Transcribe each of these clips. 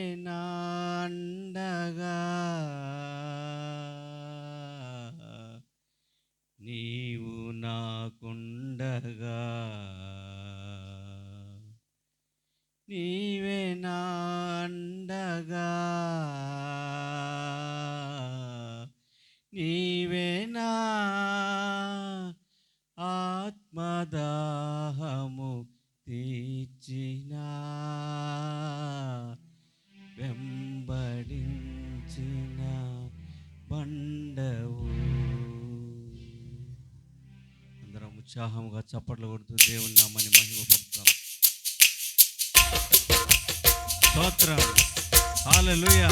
నాండగా. నీవు నాకుండగా. నీవే నాండగా. నీవే నా ఆత్మదాహము తీర్చినా. ఉత్సాహంగా చప్పట్లు కొడుతూ దేవుని నామాన్ని మహిమపడుతాం స్తోత్రం. హాలలుయా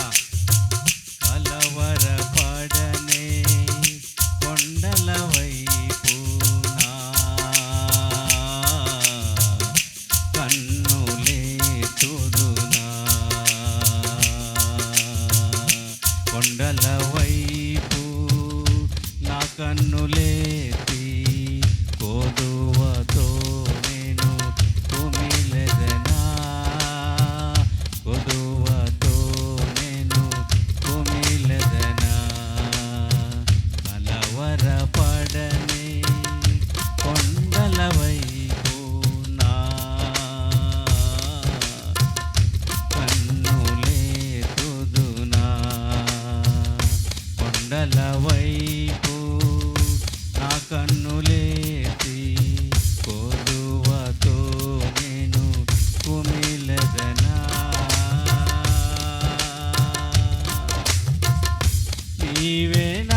కొండల వైపు నా కన్నులేసి కొలువతో నేను కుమిలదనా. నీవేనా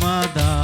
madam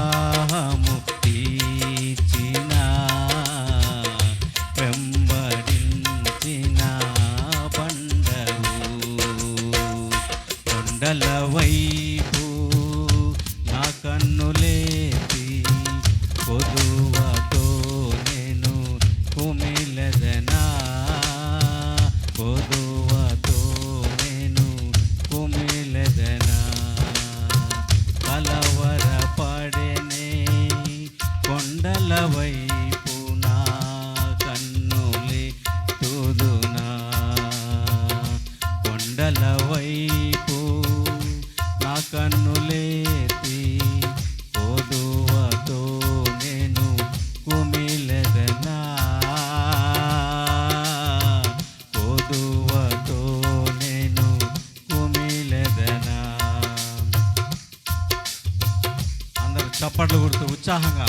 ఉత్సాహంగా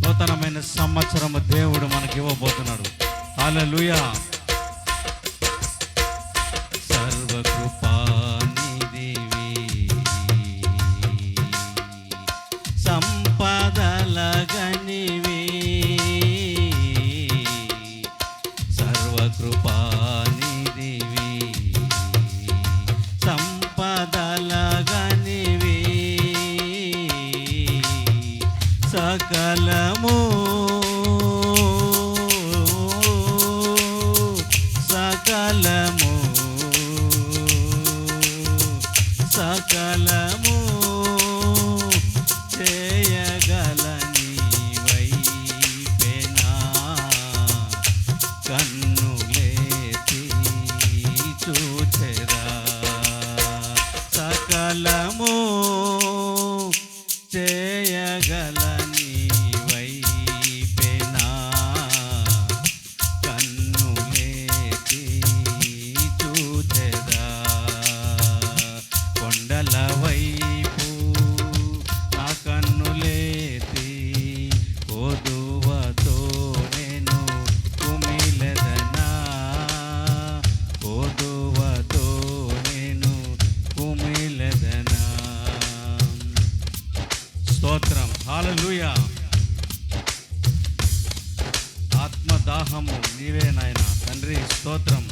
నూతనమైన సంవత్సరము దేవుడు మనకి ఇవ్వబోతున్నాడు. అలా al amor. దాహము నీవే నాయన. తండ్రి స్తోత్రం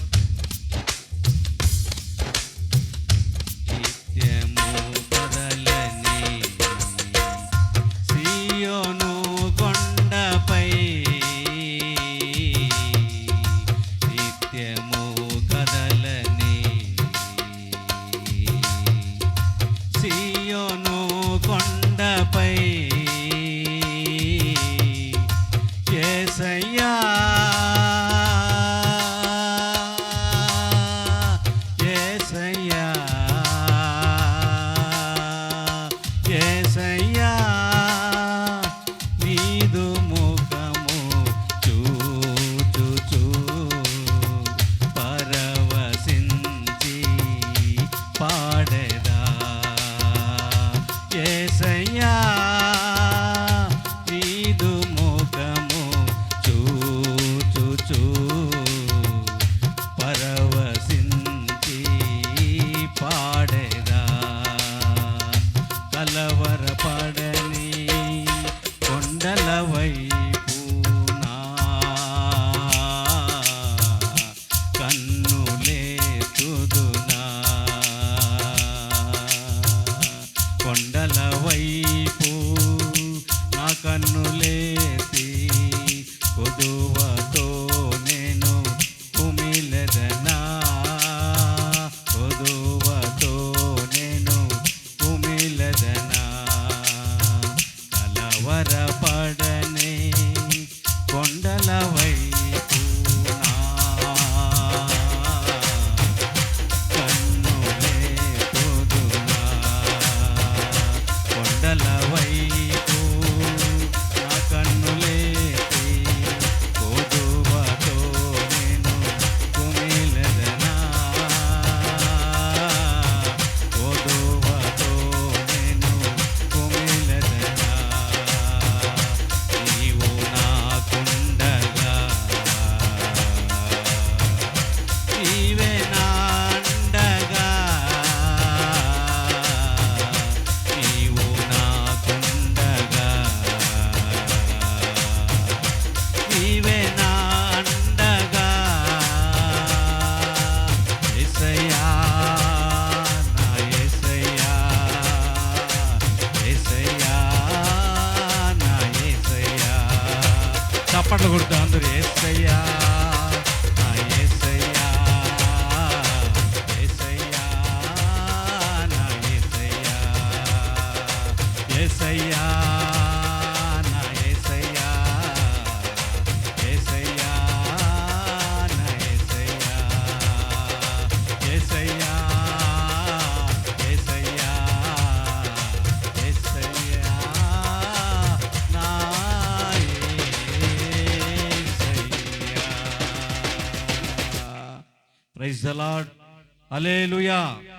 recordar. praise the Lord. Alleluia.